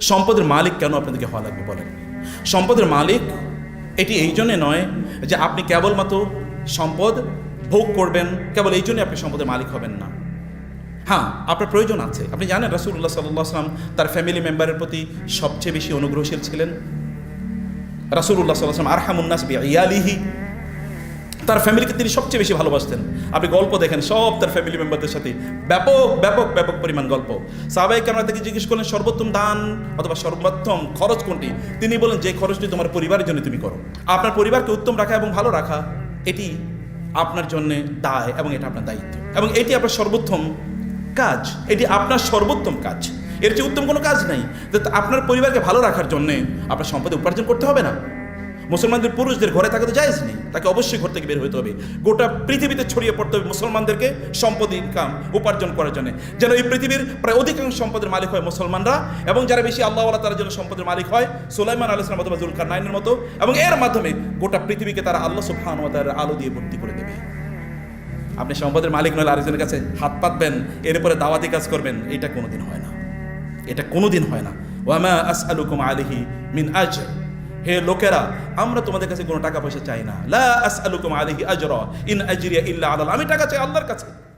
সম্পদের মালিক কেন আপনাদেরকে হওয়া লাগবে বলেন? সম্পদের মালিক এটি এই জন্যে নয় যে আপনি কেবলমাত্র সম্পদ ভোগ করবেন, কেবল এই জন্যই আপনি সম্পদের মালিক হবেন না। হ্যাঁ আপনার প্রয়োজন আছে। আপনি জানেন রাসুল্লাহ সাল্লাহ আসলাম তার ফ্যামিলি মেম্বারের প্রতি সবচেয়ে বেশি অনুগ্রহশীল ছিলেন? রাসুল্লাহ সাল্লাম আরহামুন্নাস ইয়ালিহি তার ফ্যামিলিকে তিনি সবচেয়ে বেশি ভালোবাসতেন। আপনি গল্প দেখেন, সব তার ফ্যামিলি মেম্বারদের সাথে। ব্যাপক ব্যাপক ব্যাপক পরিমাণ গল্প। সাহাবাই কামরা থেকে জিজ্ঞেস করলেন, সর্বোত্তম দান অথবা সর্বোত্তম খরচ কোনটি? তিনি বলেন যে খরচটি তোমার পরিবারের জন্য তুমি করো। আপনার পরিবারকে উত্তম রাখা এবং ভালো রাখা, এটি আপনার জন্য দায় এবং এটা আপনার দায়িত্ব। এবং এটি আপনার সর্বোত্তম কাজ। এটি আপনার সর্বোত্তম কাজ। এর চেয়ে উত্তম কোনো কাজ নেই। আপনার পরিবারকে ভালো রাখার জন্যে আপনার সম্পদে উপার্জন করতে হবে না। মুসলমানদের পুরুষদের ঘরে থাকা তো জায়েজ নেই। তাকে অবশ্যই ঘর থেকে বের হতে হবে। গোটা পৃথিবীতে ছড়িয়ে পড়তে হবে মুসলমানদেরকে সম্পদ ইনকাম উপার্জন করার জন্য। যেন এই পৃথিবীর প্রায় অধিকাংশ সম্পদের মালিক হয় মুসলমানরা এবং যারা বেশি আল্লাহ তারা যেন সম্পদের মালিক হয়, সুলাইমান আলাইসলাম অথবা জুলকার নাইনের মতো এবং এর মাধ্যমে গোটা পৃথিবীকে তারা আল্লাহ সুবহান ওয়া আলো দিয়ে ভর্তি করে দেবে। আপনি সম্পদের মালিক নয় আরেকজনের কাছে হাত পাতবেন এরপরে দাওয়াতি কাজ করবেন, এটা কোনোদিন হয় না। এটা কোনোদিন হয় না। ওয়ামা আসআলুকুম আলাইহি মিন আজর। হে লোকেরা, আমরা তোমাদের কাছে কোনো টাকা পয়সা চাই না। লা আসআলুকুম আলাইহি আজরা, ইন আজরিয়া ইল্লা আলাল্লাহ আমি টাকা চাই আল্লাহর কাছে।